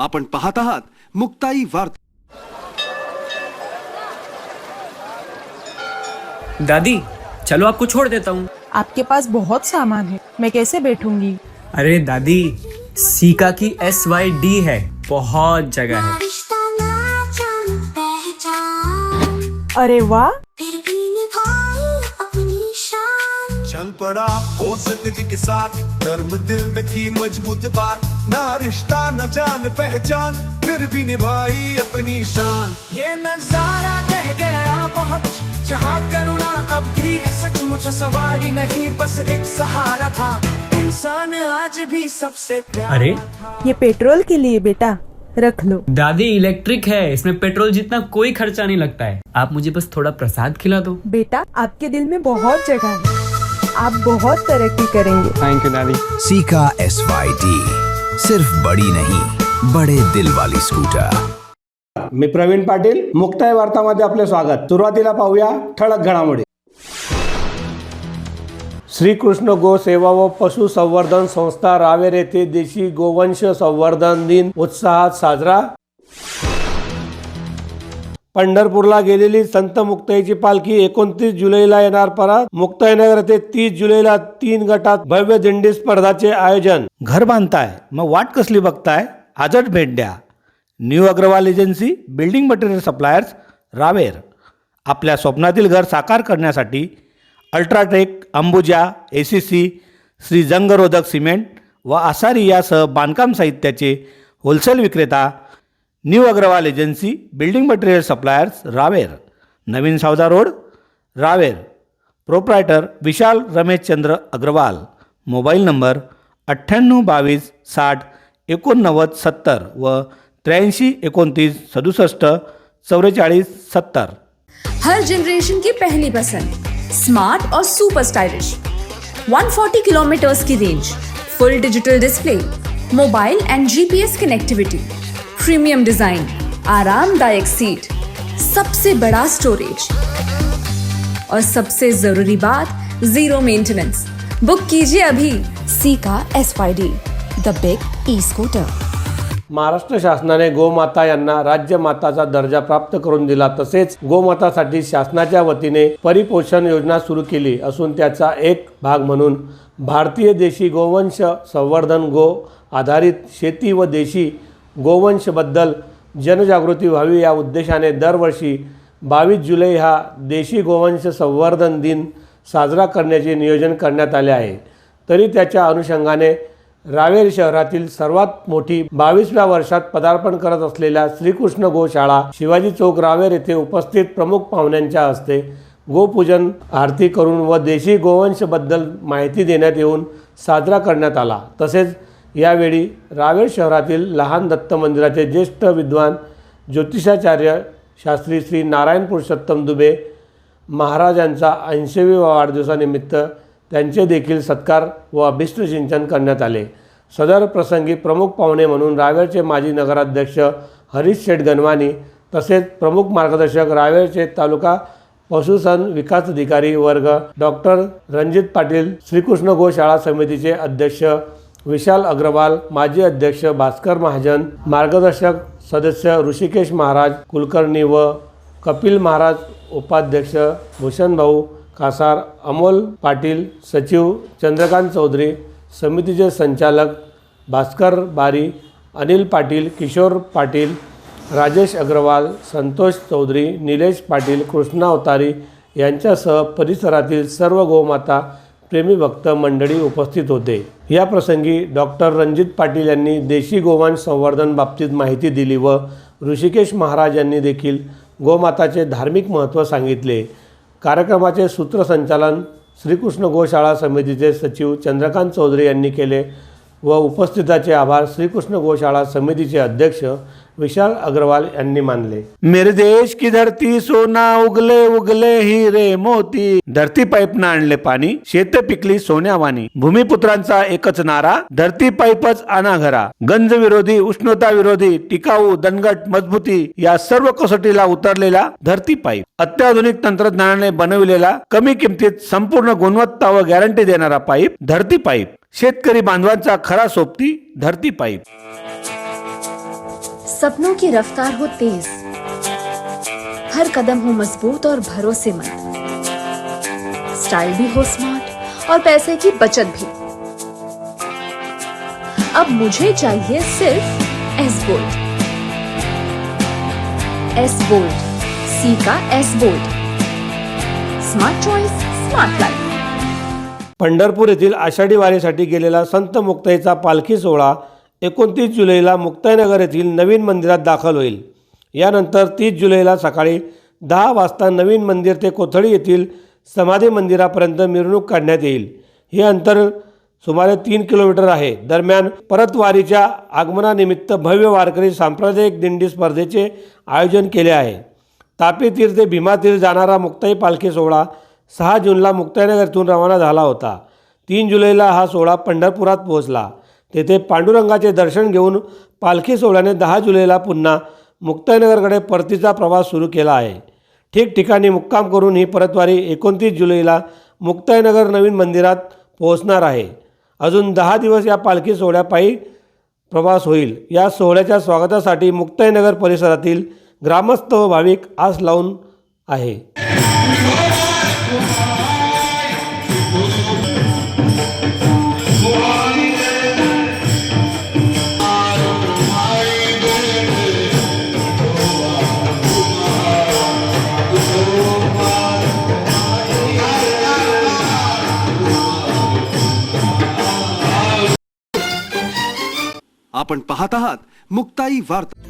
आपण पाहत आहात मुक्ताई वार्ता. दादी चलो आपको छोड़ देता हूँ। आपके पास बहुत सामान है। मैं कैसे बैठूँगी? अरे दादी सीका की एस वाई डी है बहुत जगह है। अरे वाह! चल पड़ा हो ज़िंदगी के साथ। धर्म दिल में थी मज़बूत बात। ना रिश्ता न जान पहचान। फिर भी निभाई अपनी शान। ये नज़ारा कह गया बहुत। जहाँ करुणा अब भी सचमुच सवारी नहीं बस एक सहारा था। इंसान आज भी सबसे प्यारा अरे। ये पेट्रोल के लिए बेटा रख लो। दादी इलेक्ट्रिक है इसमें पेट्रोल जितना कोई खर्चा नहीं लगता है। आप मुझे बस थोड़ा प्रसाद खिला दो। बेटा आपके दिल में बहुत जगह है। आप बहुत तरक्की करेंगे। थैंक यू दादी सीका एस वाई डी सिर्फ बड़ी नहीं बड़े दिल वाली स्कूटर। मी प्रवीण पाटील मुक्ताय वार्तामध्ये आपले स्वागत. सुरुवातीला पाहूया ठळक घडामोडी. श्रीकृष्ण गो सेवा व पशुसंवर्धन संस्था रावेर येथे देशी गोवंश संवर्धन दिन उत्साहात साजरा. पंढरपूरला गेलेली संत मुक्ताईची पालखी एकोणतीस जुलैला येणार परत. मुक्ताईनगर येथे तीस जुलैला तीन गटात भव्य दिंडी स्पर्धाचे आयोजन. घर बांधताय मग वाट कसली बघताय? आजच भेट द्या. New Agrawal agency building material suppliers Raver. आपल्या स्वप्नातील घर साकार करण्यासाठी Ultratech Ambuja A C C Shree जंगरोधक cement व आसारी यासह बांधकाम साहित्याचे होलसेल विक्रेता new Agrawal agency building material suppliers Raver. नवीन Savda road Raver. Proprietor Vishal Rameshchandra Agrawal. Mobile number अठ्ठ्याण्णव बावीस साठ एकोणनव्वद सत्तर व त्र्याऐंशी एकोणतीस सदुसष्ट चौवेचाळीस सत्तर. हर जनरेशन की पहली पसंद स्मार्ट और सुपर स्टाइलिश 140 किलोमीटर्स की range full digital display mobile and GPS connectivity premium design आरामदायक सीट सबसे बड़ा स्टोरेज और सबसे जरूरी बात जीरो मेंटेनेंस बुक कीजिए अभी सी का S Y D the big e scooter Maharashtra शासनाने गोमाता यांना राज्यमाताचा दर्जा प्राप्त करून दिला तसेच गोमातासाठी शासनाच्या वतीने परिपोषण योजना सुरू केली असून त्याचा एक भाग म्हणून भारतीय देशी गोवंश संवर्धन गो आधारित शेती व देशी गोवंशबद्दल जनजागृती व्हावी या उद्देशाने दरवर्षी बावीस जुलै हा देशी गोवंश संवर्धन दिन साजरा करण्याचे नियोजन करण्यात आले आहे. तरी त्याच्या अनुषंगाने रावेर शहरातील सर्वात मोठी बावीसव्या वर्षात पदार्पण करत असलेल्या श्रीकृष्ण गोशाळा शिवाजी चौक रावेर येथे उपस्थित प्रमुख पाहुण्यांच्या हस्ते गोपूजन आरती करून व देशी गोवंशबद्दल माहिती देण्यात येऊन साजरा करण्यात आला. तसेच यावेळी रावेर शहरातील लहान दत्त मंदिराचे ज्येष्ठ विद्वान ज्योतिषाचार्य शास्त्री श्री नारायण पुरुषोत्तम दुबे महाराजांचा ऐंशीव्या वाढदिवसानिमित्त त्यांचे देखील सत्कार व अभिष्टसिंचन करण्यात आले. सदर प्रसंगी प्रमुख पाहुणे म्हणून रावेरचे माजी नगराध्यक्ष हरीश शेठ गणवानी तसेच प्रमुख मार्गदर्शक रावेरचे तालुका पशुसन विकास अधिकारी वर्ग डॉक्टर रणजित पाटील श्रीकृष्ण गोशाळा समितीचे अध्यक्ष विशाल अग्रवाल माजी अध्यक्ष भास्कर महाजन मार्गदर्शक सदस्य ऋषिकेश महाराज कुलकर्णी व कपिल महाराज उपाध्यक्ष भूषणभाऊ कासार अमोल पाटील सचिव चंद्रकांत चौधरी समितीचे संचालक भास्कर बारी अनिल पाटील किशोर पाटील राजेश अग्रवाल संतोष चौधरी निलेश पाटील कृष्णा अवतारी यांच्यासह परिसरातील सर्व गोमाता प्रेमी भक्त मंडळी उपस्थित होते. या प्रसंगी डॉक्टर रणजित पाटील यांनी देशी गोवंश संवर्धन बाबतीत माहिती दिली व ऋषिकेश महाराज यांनी देखील गोमाताचे धार्मिक महत्त्व सांगितले. कार्यक्रमाचे सूत्रसंचालन श्रीकृष्ण गोशाळा समितीचे सचिव चंद्रकांत चौधरी यांनी केले. व उपस्थिताचे आभार श्रीकृष्ण गोशाळा समितीचे अध्यक्ष विशाल अग्रवाल यांनी मानले. मेरे देश की धरती सोना उगले उगले हिरे मोती. धरती पाईपनं आणले पाणी शेत पिकली सोन्यावानी भूमिपुत्रांचा एकच नारा धरती पाईपच आणा घरा गंज विरोधी उष्णता विरोधी टिकाऊ दणगट मजबूती या सर्व कसोटीला उतरलेला धरती पाईप. अत्याधुनिक तंत्रज्ञानाने बनविलेला कमी किमतीत संपूर्ण गुणवत्ता व गॅरंटी देणारा पाईप धरती पाईप. शेतकरी बांधवांचा खरा सोबती धरती पाईप. सपनों की रफ्तार हो तेज. हर कदम हो मज़बूत और भरोसेमंद. स्टाइल भी हो स्मार्ट और पैसे की बचत भी. अब मुझे चाहिए सिर्फ़ S bolt S bolt C का S bolt smart choice smart life Pandharpur येथील आषाढी वारीसाठी गेलेला संत मुक्ताईचा पालखी सोहळा एकोणतीस जुलैला मुक्ताईनगर येथील नवीन मंदिरात दाखल होईल. यानंतर तीस जुलैला सकाळी दहा वाजता नवीन मंदिर ते कोथळी येथील समाधी मंदिरापर्यंत मिरवणूक काढण्यात येईल. हे अंतर सुमारे तीन किलोमीटर आहे. दरम्यान परतवारीच्या आगमनानिमित्त भव्य वारकरी सांप्रदायिक दिंडी स्पर्धेचे आयोजन केले आहे. तापी तीर ते भीमातीर जाणारा मुक्ताई पालखी सोहळा सहा जूनला मुक्ताईनगरतून रवाना झाला होता. तीन जुलैला हा सोहळा पंढरपुरात पोहोचला. तेथे पांडुरंगाचे दर्शन घेऊन पालखी सोहळ्याने दहा जुलैला पुन्हा मुक्ताईनगरकडे परतीचा प्रवास सुरू केला आहे. ठिकठिकाणी मुक्काम करून ही परतवारी एकोणतीस जुलैला मुक्ताईनगर नवीन मंदिरात पोहोचणार आहे. अजून दहा दिवस या पालखी सोहळ्यापायी प्रवास होईल. या सोहळ्याच्या स्वागतासाठी मुक्ताईनगर परिसरातील ग्रामस्थ व भाविक आस लावून आहे. आपण पाहत आहात मुक्ताई वार्ता.